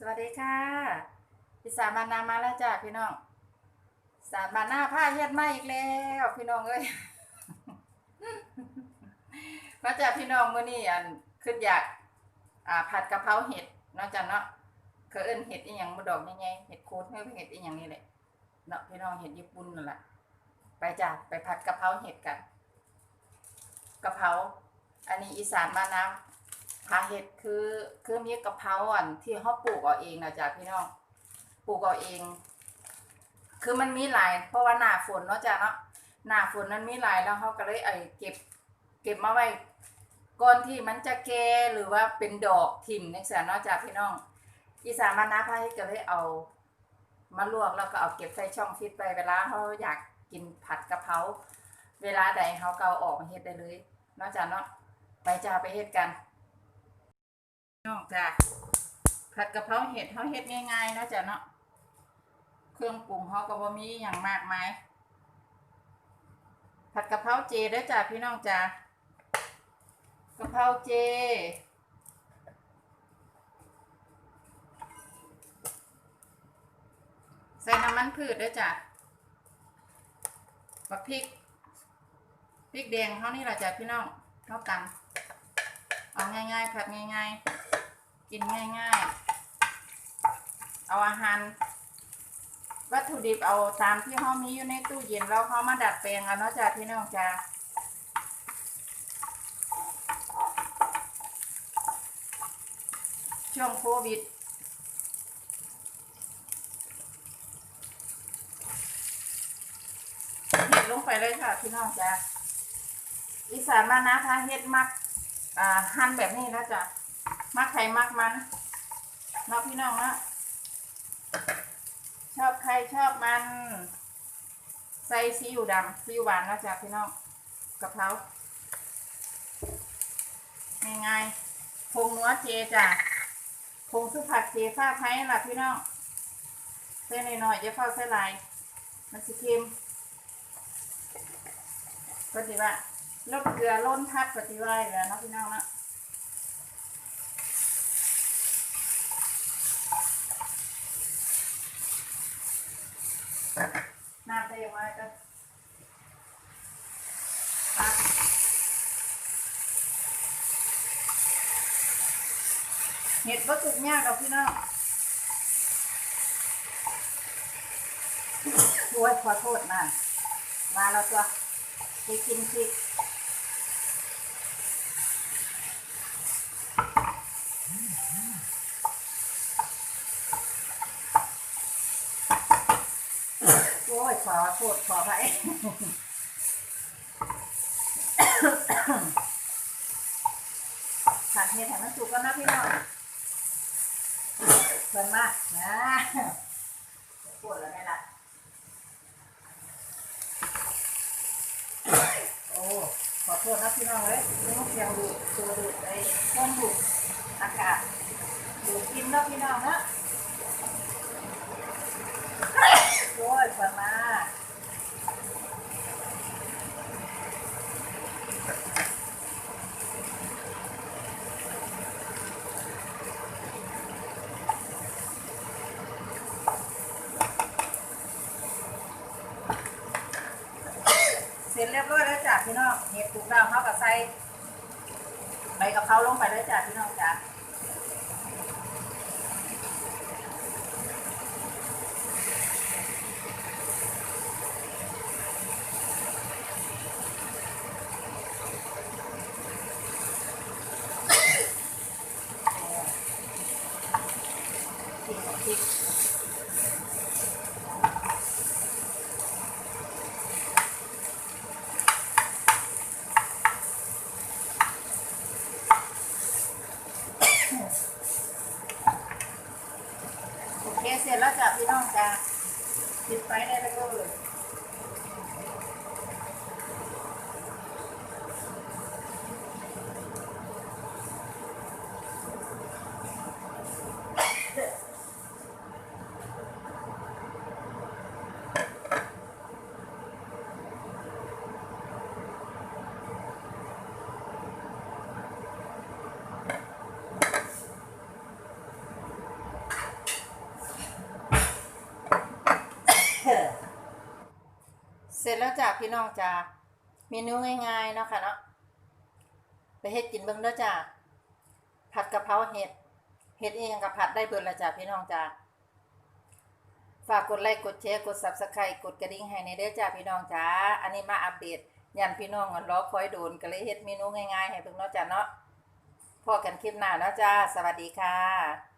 สวัสดีค่ะพี่สามบานนามาแล้วจ้ะพี่น้อง สามบานหน้าผ้าเฮ็ดมาอีกแล้ว พี่น้องเอ้ยมาจากพี่น้องมื้อนี้อันขึ้นอยากอ่าผัดกะเพราเห็ดเนาะจ้ะเนาะเขาเอิ้นเห็ดอีหยังบ่ดอกใหญ่ๆเห็ดโคตรเฮ้ยเห็ดอีหยังนี่แหละเนาะพี่น้องเห็ดญี่ปุ่นนั่นแหละไปจ้ะไปผัดกะเพราเห็ดกันกะเพราอันนี้อีสานมานน้ำ ผาเห็ดคือคือมีกะเพราอ่อนที่เขาปลูกเอาเองนะจ๊ะพี่น้องปลูกเอาเอง คือมันมีหลาย เพราะว่าหน้าฝนเนาะจ๊ะเนาะหน้าฝนนั้นมีหลายแล้วเขาก็เลยไอ้เก็บ เก็บมาไว้ก่อนที่มันจะแก่หรือว่าเป็นดอกถิ่มนี่แสนเนาะจ๊ะพี่น้อง อีสานมานาพาเฮ็ดก็เลยเอามาลวกแล้วก็เอาเก็บใส่ช่องฟิตไปเวลาเขาอยากกินผัดกะเพราเวลาใดเขาเอาออกมาเฮ็ดได้เลยนาะจ๊ะเนาะไปจ้าไปเฮ็ดกัน น้องจ้ะผัดกะเพราเห็ดเขาเฮ็ดง่ายๆนะจ้ะเนาะเครื่องปรุงเขาก็บ่มีอย่างมากมายผัดกะเพราเจเด้จ้ะพี่น้องจ้ะกะเพราเจใส่น้ำมันพืชด้อจ้ะบักพริกพริกแดงเขานี่แหละจ้ะพี่น้องเท่ากันเอาง่ายๆผัดง่ายๆ กินง่ายๆ เอาอาหาร วัตถุดิบเอาตามที่ห้องมีอยู่ในตู้เย็นแล้วเขามาดัดแปลงเอาเนาะจ้ะพี่น้องจ้ะช่วงโควิดเห็ดลงไปเลยค่ะพี่น้องจ้ะอีสานมานนะพาเฮ็ดมักอ่าหั่นแบบนี้นะจ๊ะ มักไข่มักมันนาะพี่น้องนะชอบใครชอบมัน ใส่ซีอิ๊วดำซีอิ๊วหวานนะจ๊ะพี่น้องกะเพราง่ายๆผงนัวเจจ้ะผงสุผัดเจฟ้าไทยล่ะพี่น้องใส่หน่อยๆจะเข้าใส่หลายมันสิเค็มปฏิว่าลดเกลือล้นทับปฏิว่าแล้วนะพี่น้องนะ น้ำได้ยังไงกันอะเห็ดวัตถุยากกับพี่น้องโอ้ย ขอโทษนะมาแล้วจ้ะไปกินสิโอ้ยขอโทษขอไปผัดเห็ดให้มันสุกกันนะพี่น้องเพิ่นมากนะปวดแล้วไงล่ะโอ้ขอโทษนะพี่น้องเลยต้องเสียงดูตัวดูไอ้เครื่องดูอากาศดูกินแล้วพี่น้องนะโอ้ยเพิ่นมาเสร็ จเรียบร้อยแล้วจ้ะพี่น้องเห็ดถูกแล้วเขากับใส่ใบกะเพราลงไปแล้วจ้ะพี่น้องจ้ะ เคเสร็จแล้วจะพี่น้องจะปิดไฟได้แล้วก็ ร็จแล้วจ้ะพี่น้องจ้ะเมนูง่ายๆเนาะค่ะเนาะไปเฮ็ดกินเบิ่งเด้อจ้ะผัดกะเพราเห็ดเฮ็ดเองกับผัดได้เบิดละจ้ะพี่น้องจ้ะฝากกดไลค์กดแชร์กด Subscribe กดกระดิ่งให้ในเด้อจ้ะพี่น้องจ้ะอันนี้มาอัปเดตยันพี่น้องกันรอคอยโดนก็เลยเฮ็ดเมนูง่ายๆให้เบิ่งเนาะจ้ะเนาะพอกันคลิปหน้าเนาะจ้ะสวัสดีค่ะ